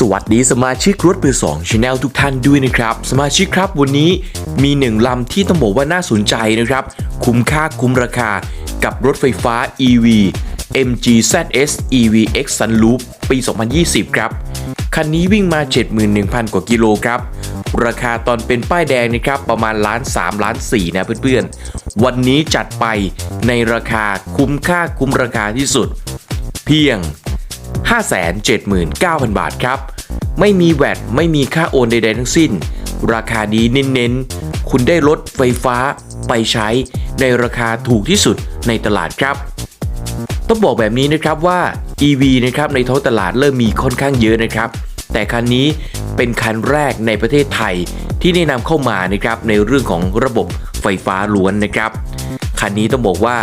สวัสดีสมาชิกรถมือสองชาแนลทุกท่านด้วยนะครับ สมาชิกครับวันนี้มีหนึ่งลำที่ต้องบอกว่าน่าสนใจนะครับ คุ้มค่าคุ้มราคากับรถไฟฟ้า EV MG ZS EV X Sunroof ปี 2020 ครับ คันนี้วิ่งมา 71,000 กว่ากิโลครับ ราคาตอนเป็นป้ายแดงนะครับ ประมาณล้าน 3 ล้าน 4 นะเพื่อนๆ วันนี้จัดไปในราคาคุ้มค่าคุ้มราคาที่สุด เพียง 579,000 บาทครับ ไม่มีแวดไม่มีค่าโอนใดๆทั้งสิ้น ราคานี้เน้นๆ คุณได้รถไฟฟ้าไปใช้ในราคาถูกที่สุดในตลาดครับ ต้องบอกแบบนี้นะครับว่า EV นะครับในท้องตลาดเริ่มมีค่อนข้างเยอะนะครับ แต่คันนี้เป็นคันแรกในประเทศไทยที่แนะนำเข้ามานะครับในเรื่องของระบบไฟฟ้าล้วนนะครับ คันนี้ต้องบอกว่า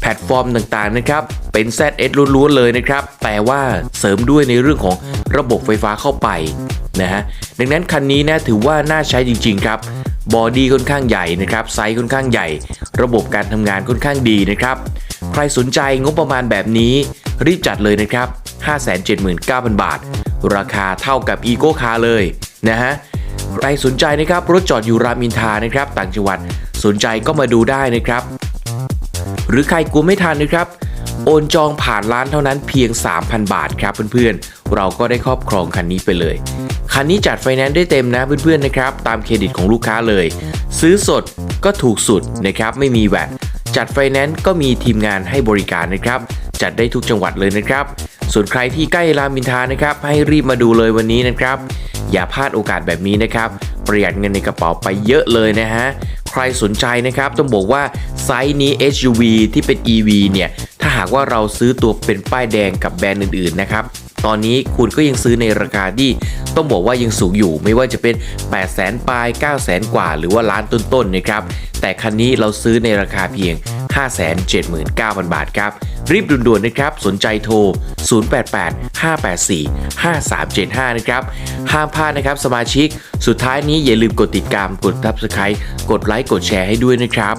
แพลตฟอร์มต่างๆนะครับ เป็น ZS ล้วนๆเลยนะครับ แต่ว่าเสริมด้วยในเรื่องของระบบไฟฟ้าเข้าไปนะฮะดังนั้นคันนี้นะถือว่าน่าใช้จริง ๆ ครับบอดี้ค่อนข้างใหญ่นะครับไซส์ค่อนข้างใหญ่ ระบบการทำงานค่อนข้างดีนะครับใครสนใจงบประมาณแบบนี้ รีบจัดเลยนะครับ 579,000 บาท ราคาเท่ากับ e โ o คาเลยนะฮะใครสนใจนะครับรถจอดอยู่รามอินทานะครับ ต่างจังหวัดสนใจก็มาดูได้นะครับ หรือใครกลัวไม่ทันนะครับ โอนจองผ่านร้านเท่านั้นเพียง 3,000 บาทครับเพื่อนๆ เราก็ได้ครอบครองคันนี้ไปเลย คันนี้จัดไฟแนนซ์ได้เต็มนะเพื่อนๆนะครับ ตามเครดิตของลูกค้าเลย ซื้อสดก็ถูกสุดนะครับ ไม่มีแวดจัดไฟแนนซ์ก็มีทีมงานให้บริการนะครับ จัดได้ทุกจังหวัดเลยนะครับ ส่วนใครที่ใกล้รามอินทานะครับ ให้รีบมาดูเลยวันนี้นะครับ อย่าพลาดโอกาสแบบนี้นะครับ ประหยัดเงินในกระเป๋าไปเยอะเลยนะฮะใครสนใจนะครับ ต้องบอกว่าไซส์นี้ SUV ที่เป็น EV เนี่ย หากว่าเราซื้อตัวเป็นป้ายแดงกับแบรนด์อื่นๆนะครับตอนนี้คุณก็ยังซื้อในราคาที่ต้องบอกว่ายังสูงอยู่ ไม่ว่าจะเป็น 8 0 0 0 0 0ปลาย 9 0 0 0 0 0กว่า หรือว่าล้านต้นๆนะครับ แต่คันนี้เราซื้อในราคาเพียง 579,000 บาทครับ รีบด่วนๆนะครับ สนใจโทร 088-584-5375 นะครับ ห้ามพลาดนะครับสมาชิก สุดท้ายนี้อย่าลืมกดติดตาม กด subscribe กดไลค์ กดแชร์ให้ด้วยนะครับ